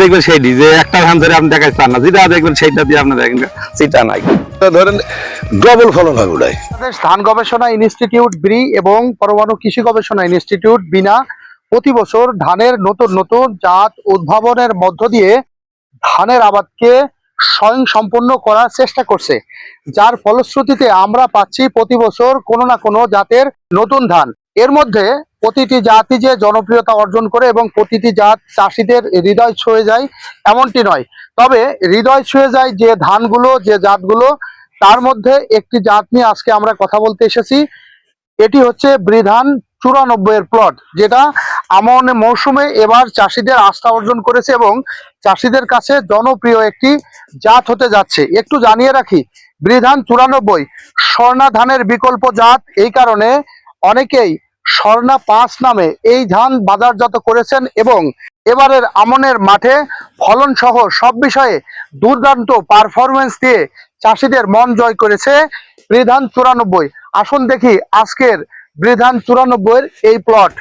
দেখবেন সেইটি যে একটা ধান ধরে আপনি চান না। যেটা দেখবেন সেইটা দিয়ে আপনি দেখেন সেটা নাই। ধরেন ডবল ফলন হয় ওটাই ধান গবেষণা ইনস্টিটিউট ব্রি এবং পরমাণু কৃষি গবেষণা ইনস্টিটিউট বিনা প্রতি বছর ধানের নতুন নতুন জাত উদ্ভাবনের মধ্য দিয়ে ধানের আবাদকে স্বয়ং সম্পন্ন করার চেষ্টা করছে, যার ফলশ্রুতিতে আমরা পাচ্ছি প্রতি বছর কোনো না কোনো জাতের নতুন ধান। এর মধ্যে প্রতিটি জাতি যে জনপ্রিয়তা অর্জন করে এবং প্রতিটি জাত চাষিদের হৃদয় ছুঁয়ে যায় এমনটি নয়। তবে হৃদয় ছুঁয়ে যায় যে ধানগুলো, যে জাতগুলো, তার মধ্যে একটি জাত নিয়ে আজকে আমরা কথা বলতে এসেছি। এটি হচ্ছে বৃধান চুরানব্বই এর প্লট যেটা আমন মৌসুমে এবার চাষিদের আস্থা অর্জন করেছে এবং চাষিদের কাছে জনপ্রিয় একটি জাত হতে যাচ্ছে। একটু জানিয়ে রাখি, বৃধান চুরানব্বই, স্বর্ণা ধানের বিকল্প জাত, এই কারণে অনেকেই স্বর্ণা পাঁচ নামে এই ধান বাজারজাত করেছেন এবং এবারের আমনের মাঠে ফলন সহ সব বিষয়ে দুর্দান্ত পারফরমেন্স দিয়ে চাষিদের মন জয় করেছে বৃধান চুরানব্বই। আসুন দেখি আজকের বৃধান চুরানব্বই এই প্লট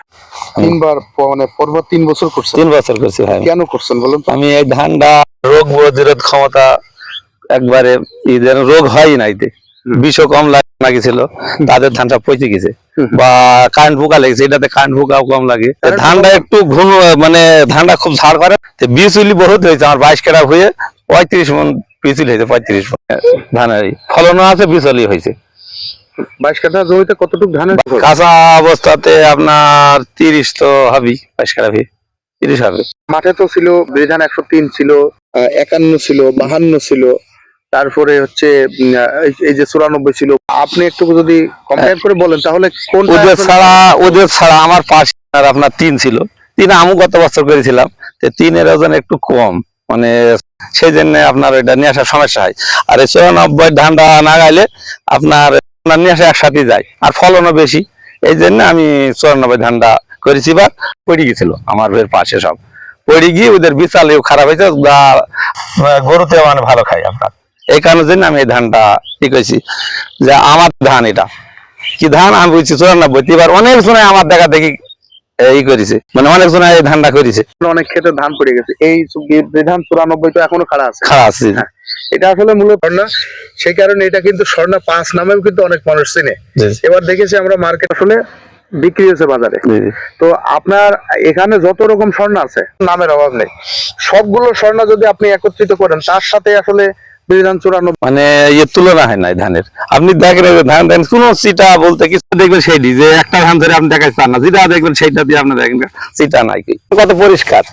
তিনবার মানে পর্ব তিন বছর করছেন। তিন বছর করছি ভাই। কেন করছেন বলুন তো? আমি এই ধানটা রোগ প্রতিরোধ ক্ষমতা একবারে যেন রোগ হয় না এতে বিষও কম লাগেছিল তাদের ধানটা পচে গেছে। বা কারেন্ট পোকা লেগেছে এটাতে কারেন্ট পোকাও কম লাগে। ধানটা একটু ঘন মানে ধানটা খুব ঝাড় করে। তো বীজ উলি বহুত হয়েছে আমার বাইশ কেটা হয়ে পঁয়ত্রিশ মন পিছুলি হয়েছে পঁয়ত্রিশ মন ধানের ফলনও আছে বিচলি হয়েছে। বাইশ কাঠা জমিতে কতটুকু ধানের কাঁচা অবস্থাতে আপনার তিরিশ তো বাইশ হবে তিরিশ হবে। মাঠে তো ছিল বৃধান একশো তিন ছিল একান্ন ছিল বাহান্ন ছিল তারপরে হচ্ছে এই- যে চুরানব্বই ছিল। আপনি একটু যদি কম্পেয়ার করে বলেন তাহলে কোন ওদের ছাড়া ওদের ছাড়া আমার পাঁচ আর আপনার তিন ছিল। তিন আমু গত বছর করেছিলাম তিনের ওজন একটু কম। মানে সেই জন্য আপনার ওইটা নিয়ে আসার সমস্যা হয়। আর এই চুরানব্বই ধানটা না গাইলে আপনার আপনার নিয়ে আসা একসাথে যায় আর ফলনও বেশি। এই জন্য আমি চুরানব্বই ধানটা করেছি বা পড়ে গেছিল আমার বের পাশে সব। পড়ে গিয়ে ওদের বিশালেও খারাপ হয়েছে গরুতে মানে ভালো খাই আপনার এই কারণের জন্য আমি এই ধানটা ই করেছি। যে আমার ধান এটা। কি ধান? আমি বুঝছি চুরানব্বই। এবার অনেক সময় আমার দেখা দেখি এই করেছে। মানে অনেক সময় এই ধানটা করেছে। অনেক ক্ষেত্রে ধান পড়ে গেছে। এই ধান চুরানব্বই তো এখনও খাড়া আছে। খারাপ আছে। হ্যাঁ। এটা আসলে মূলত স্বর্ণা। সেই কারণে এটা কিন্তু স্বর্ণা পাঁচ নামেও কিন্তু অনেক মানুষ চিনে। এবার দেখেছি আমরা মার্কেট আসলে বিক্রি হয়েছে বাজারে। তো আপনার এখানে যত রকম স্বর্ণ আছে নামের অভাব নেই। সবগুলো স্বর্ণ যদি আপনি একত্রিত করেন তার সাথে আসলে মানে ইয়ে তুলনা হয় না এই ধানের। আপনি দেখেন ধান দেন কোন সিটা বলতে কিছু দেখবেন সেইটি যে একটা ধান ধরে আপনি দেখাতে চান না। যেটা দেখবেন সেইটা দিয়ে আপনি দেখেন সিটা নাই। কি কত পরিষ্কার।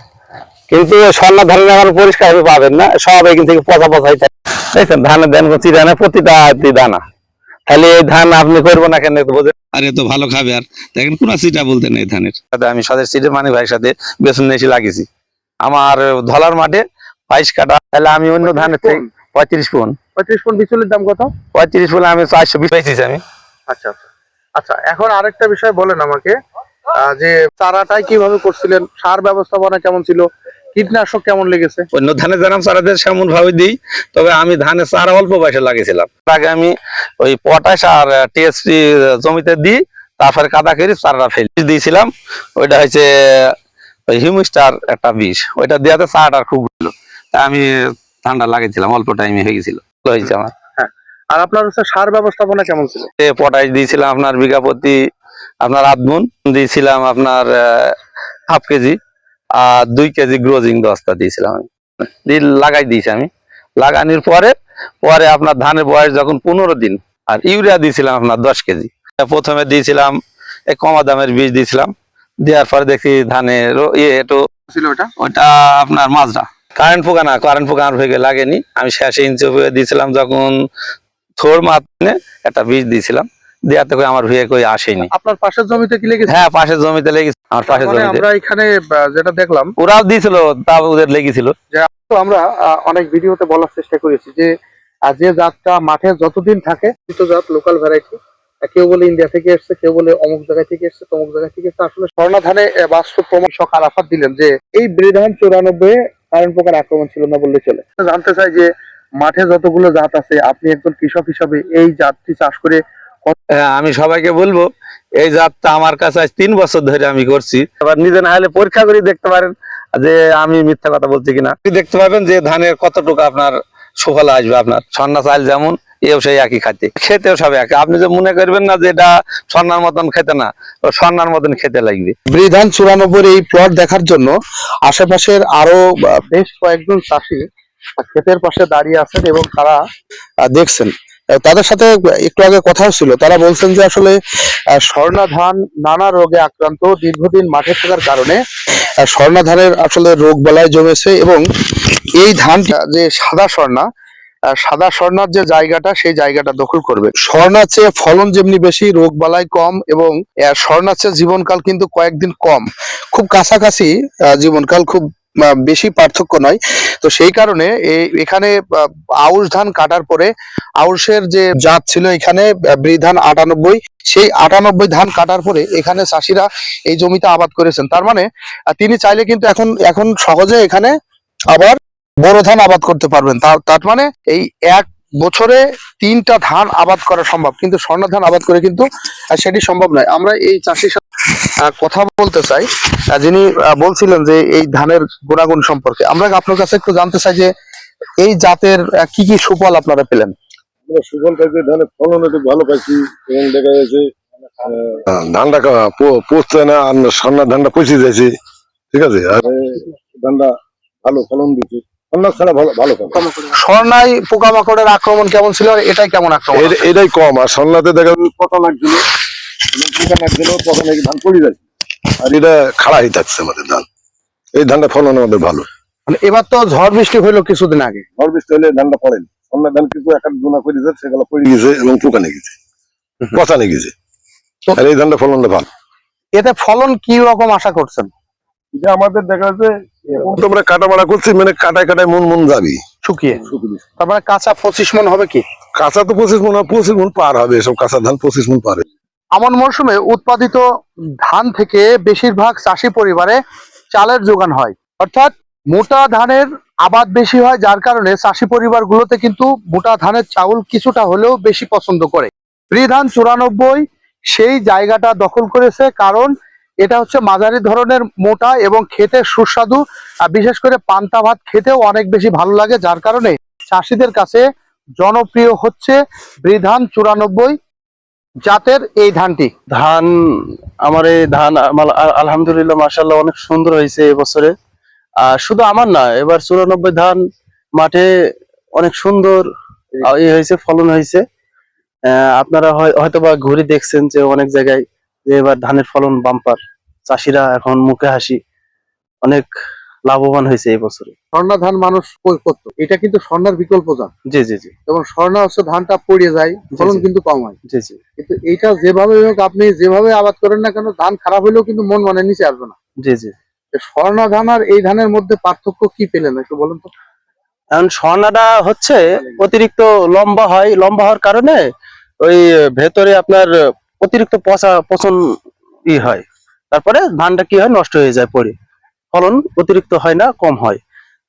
কিন্তু স্বর্ণ ধানের আমার পরিষ্কার ভাবে পাবেন না সব এখান থেকে পচা পচাই থাকে দেখছেন ধানের দেন চিটা না প্রতিটা দানা। তাহলে এই ধান আপনি করব না কেন? বোঝেন আরে তো ভালো খাবে আর। দেখেন কোন সিটা বলতে নেই ধানের। আমি সাথে সিটে মানে ভাইয়ের সাথে বেসন এসে লাগিয়েছি। আমার ধলার মাঠে বাইশ কাটা তাহলে আমি অন্য ধানের থেকে পঁয়ত্রিশ পন। পঁয়ত্রিশ পন বিচুলির দাম কত? পঁয়ত্রিশ বলে আমি চারশো বিশ পেয়েছি আমি। আচ্ছা আচ্ছা। আচ্ছা এখন আরেকটা বিষয় বলেন আমাকে যে চারাটাই কীভাবে করছিলেন? সার ব্যবস্থাপনা কেমন ছিল? কীটনাশক কেমন লেগেছে? অন্য ধানের জানাম চারাদের সেমন ভাবে দিই তবে আমি ধানের চারা অল্প বয়সে লাগিয়েছিলাম। আগে আমি ওই পটাশ আর টিএসপি জমিতে দিই তারপরে কাদা করে চারাটা ফেলি। দিয়েছিলাম ওইটা হচ্ছে ওই হিউমিস্টার একটা বিষ। ওইটা দেওয়াতে চারাটা খুব ভালো। আমি ধানটা লাগিয়েছিলাম অল্প টাইমে হয়ে গেছিল। হয়েছে আমার। আর আপনার হচ্ছে সার ব্যবস্থাপনা কেমন ছিল? এ পটাশ দিয়েছিলাম আপনার বিঘা প্রতি আপনার আধমুন দিয়েছিলাম আপনার হাফ কেজি। আর দুই কেজি গ্রোজিং দশটা দিয়েছিলাম আমি। দিয়ে লাগাই দিয়েছি আমি। লাগানোর পরে পরে আপনার ধানের বয়স যখন পনেরো দিন আর ইউরিয়া দিয়েছিলাম আপনার দশ কেজি। প্রথমে দিয়েছিলাম এই কমা দামের বীজ দিয়েছিলাম। দেওয়ার পরে দেখি ধানের ইয়ে একটু ওটা? ওটা আপনার মাজরা। কারেন্ট পোকা না কারেন্ট পোকা আমার ভেগে লাগেনি। আমি শেষে ইঞ্চি দিয়েছিলাম যখন থোর মাতনে একটা বীজ দিয়েছিলাম। দেওয়াতে করে আমার ভুয়ে কই আসেনি। আপনার পাশের জমিতে কি লেগেছে? হ্যাঁ পাশের জমিতে লেগেছে আমার পাশের মানে জমিতে। আমরা এখানে যেটা দেখলাম ওরাও দিয়েছিল তা ওদের লেগেছিল। তো আমরা অনেক ভিডিওতে বলার চেষ্টা করেছি যে যে জাতটা মাঠে যতদিন থাকে দুটো জাত লোকাল ভ্যারাইটি কেউ বলে ইন্ডিয়া থেকে এসছে কেউ বলে অমুক জায়গা থেকে এসছে তমুক জায়গা থেকে এসছে। আসলে স্বর্ণ ধানে আহ, বাস্তব প্রমাণ সকাল আফাত দিলেন যে এই বৃধান চৌরানব্বই কারণ প্রকার আক্রমণ ছিল না বললে চলে। জানতে চাই যে মাঠে যতগুলো জাত আছে আপনি একজন কৃষক হিসাবে এই জাতটি চাষ করে হ্যাঁ, আমি সবাইকে বলব এই জাতটা আমার কাছে আজ তিন বছর ধরে আমি করছি। এবার নিজে না হলে পরীক্ষা করে দেখতে পারেন যে আমি মিথ্যা কথা বলছি কিনা। আপনি দেখতে পাবেন যে ধানের কতটুকু আপনার সুফল আসবে আপনার। সন্না চাল যেমন এও সেই একই খাতে খেতেও সব একই। আপনি যে মনে করবেন না যে এটা স্বর্ণার মতন খেতে না ও সন্ন্যার মতন খেতে লাগবে। বৃধান চুরানব্বই এই প্লট দেখার জন্য আশেপাশের আরও বেশ কয়েকজন চাষি ক্ষেতের পাশে দাঁড়িয়ে আছেন এবং তারা দেখছেন। তাদের সাথে একটু আগে কথাও ছিল। তারা বলছেন যে আসলে স্বর্ণা ধান নানা রোগে আক্রান্ত, দীর্ঘদিন মাঠে থাকার কারণে স্বর্ণা ধানের আসলে রোগ বালায় জমেছে এবং এই ধানটা যে সাদা স্বর্ণা সাদা স্বর্ণার যে জায়গাটা, সেই জায়গাটা দখল করবে। স্বর্ণার চেয়ে ফলন যেমনি বেশি, রোগ বালাই কম এবং স্বর্ণার চেয়ে জীবনকাল কিন্তু কয়েকদিন কম। খুব কাছাকাছি জীবনকাল খুব বেশি পার্থক্য নয়। তো সেই কারণে এখানে আউশ ধান কাটার পরে আউশের যে জাত ছিল এখানে বৃধান আটানব্বই। সেই আটানব্বই ধান কাটার পরে এখানে চাষিরা এই জমিতে আবাদ করেছেন। তার মানে তিনি চাইলে কিন্তু এখন এখন সহজে এখানে আবার বড় ধান আবাদ করতে পারবেন। তার মানে এই এক বছরে তিনটা ধান আবাদ করা সম্ভব। কিন্তু স্বর্ণ ধান আবাদ করে কিন্তু সেটি সম্ভব নয়। আমরা এই চাষির কথা বলতে চাই। যিনি আহ, বলছিলেন যে এই ধানের গুণাগুণ সম্পর্কে আমরা আপনার কাছে একটু জানতে চাই যে এই জাতের কি কি সুফল আপনারা পেলেন? আমরা সুফল পাইছি ধানের ফলন একটু ভালো পাইছি এবং দেখা যাচ্ছে ধানটা কা- প- পচছে না আর সামনের ধানটা পচে যাচ্ছে ঠিক আছে? আর ধানটা ভালো ফলন দিচ্ছে ভালো ভালো স্বর্ণাই পোকামাকড়ের আক্রমণ কেমন ছিল? আর এটাই কেমন আক্রমণ? এটাই কম। আর সন্নাতে দেখা যাচ্ছে পচা লাগছিল তখন এই ধান পড়ে যাচ্ছে আর এটা খাড়া থাকছে আমাদের ধান। এই ধানটা ফলন আমাদের ভালো। মানে এবার তো ঝড় বৃষ্টি হইল কিছুদিন আগে। ঝড় বৃষ্টি হলে ধানটা পড়েনি অন্য ধান কিছু এক এক গুণা করে দিচ্ছে সেগুলো পড়ে গেছে। এবং পোকা নিয়ে পচা নিয়ে আর এই ধানটা ফলনটা ভালো। এতে ফলন কি রকম আশা করছেন? এটা আমাদের দেখা যাচ্ছে এখন কাটা মারা করছি মানে কাটায় কাটায় মন মন যাবি। শুকিয়ে। তারপরে কাঁচা পঁচিশ মন হবে কি? কাঁচা তো পঁচিশ মন পঁচিশ মন পার হবে। এসব কাঁচা ধান পঁচিশ মন পার। হবে। আমন মরশুমে উৎপাদিত ধান থেকে বেশিরভাগ চাষি পরিবারে চালের যোগান হয়। অর্থাৎ মোটা ধানের আবাদ বেশি হয়, যার কারণে চাষি পরিবারগুলোতে কিন্তু মোটা ধানের চাউল কিছুটা হলেও বেশি পছন্দ করে। ধান চুরানব্বই সেই জায়গাটা দখল করেছে কারণ এটা হচ্ছে মাঝারি ধরনের মোটা এবং খেতে সুস্বাদু, আর বিশেষ করে পান্তা ভাত খেতেও অনেক বেশি ভালো লাগে, যার কারণে চাষিদের কাছে জনপ্রিয় হচ্ছে বৃধান চুরানব্বই। জাতের এই ধানটি? ধান আমার এই ধান আলহামদুলিল্লাহ মাসাল্লাহ অনেক সুন্দর হয়েছে এবছরে আর শুধু আমার না এবার চুরানব্বই ধান মাঠে অনেক সুন্দর আহ, ই হয়েছে ফলন হয়েছে। আপনারা হয়- হয়তোবা ঘুরে দেখছেন যে অনেক জায়গায় যে এবার ধানের ফলন বাম্পার চাষিরা এখন মুখে হাসি অনেক লাভবান হয়েছে এই বছরে। স্বর্ণা ধান মানুষ করতো। এটা কিন্তু স্বর্ণার বিকল্প ধান। জি জি জি। এবং স্বর্ণা হচ্ছে ধানটা পড়ে যায় ফলন কিন্তু কম হয়। জি জি। কিন্তু এইটা যেভাবে হোক আপনি যেভাবে আবাদ করেন না কেন ধান খারাপ হলেও কিন্তু মন মানে নিচে আসবে না। জি জি। স্বর্ণা ধান আর এই ধানের মধ্যে পার্থক্য কি পেলেন একটু বলুন তো? এখন স্বর্ণাটা হচ্ছে অতিরিক্ত লম্বা হয় লম্বা হওয়ার কারণে ওই ভেতরে আপনার অতিরিক্ত পচা পচন ই হয়। তারপরে ধানটা কি হয় নষ্ট হয়ে যায় পরে। ফলন অতিরিক্ত হয় না কম হয়।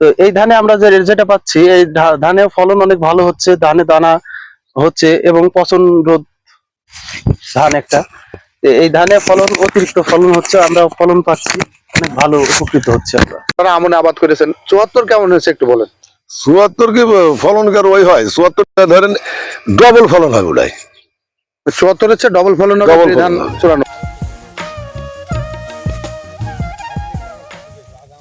তো এই ধানে আমরা যে যেটা পাচ্ছি এই ধানে ফলন অনেক ভালো হচ্ছে ধানে দানা হচ্ছে এবং পচন রোধ ধান একটা। এই ধানে ফলন অতিরিক্ত ফলন হচ্ছে আমরা ফলন পাচ্ছি অনেক ভালো উপকৃত হচ্ছে আমরা। তারা আমনে আবাদ করেছেন চুয়াত্তর কেমন হয়েছে একটু বলেন। চুয়াত্তর কি ফলন কার ওই হয়? চুয়াত্তরটা ধরেন ডবল ফলন হয় ওটাই চুয়াত্তর হচ্ছে ডবল ফলন Double ধান। চুরানব্বই।